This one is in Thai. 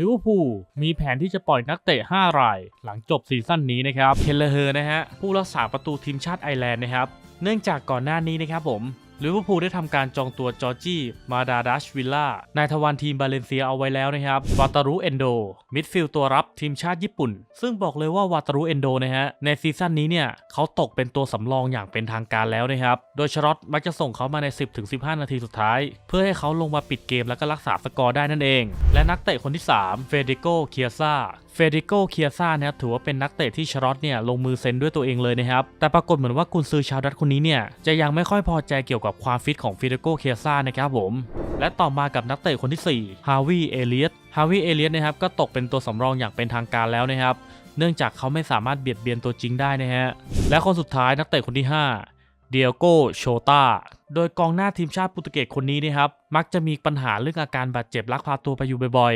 ลิเวอร์พูลมีแผนที่จะปล่อยนักเตะ 5 ราย หลังจบซีซั่นนี้นะครับ เคนเลเฮอร์นะฮะผู้รักษาประตูทีมชาติไอร์แลนด์นะครับ เนื่องจากก่อนหน้านี้นะครับผม ลิเวอร์พูลได้ทำการจองตัวจอร์จี้มาดาดัชวิลล่านายทวารทีมบาเลนเซียเอาไว้แล้วนะครับวาตารุเอนโดมิดฟิลด์ตัวรับทีมชาติญี่ปุ่น ซึ่งบอกเลยว่าวาตารุเอนโดนะฮะในซีซั่นนี้เนี่ยเขาตกเป็นตัวสำรองอย่างเป็นทางการแล้วนะครับ โดยชรอตมักจะส่งเขามาใน 10-15 นาทีสุดท้าย เพื่อให้เขาลงมาปิดเกมแล้วก็รักษาสกอร์ได้นั่นเอง และนักเตะคนที่ 3 เฟเดโกเคียซาเฟเดโกเคียซ่านะครับถือว่าเป็นนักเตะที่ชารอตเนี่ยลงมือเซ็นด้วยตัวเองเลยนะครับ แต่ปรากฏเหมือนว่ากุนซือชาวดัตคนนี้เนี่ยจะยังไม่ค่อยพอใจเกี่ยวกับความฟิตของเฟเดโกเคียซ่านะครับผม และต่อมากับนักเตะคนที่ 4 ฮาวิเอเลียตฮาวิเอเลียตนะครับก็ตกเป็นตัวสำรองอย่างเป็นทางการแล้วนะครับ เนื่องจากเขาไม่สามารถเบียดเบียนตัวจริงได้นะฮะ และคนสุดท้ายนักเตะคนที่ 5เดียโกโชตา โดยกองหน้าทีมชาติโปรตุเกสคนนี้นะครับ มักจะมีปัญหาเรื่องอาการบาดเจ็บลักพาตัวไปอยู่บ่อย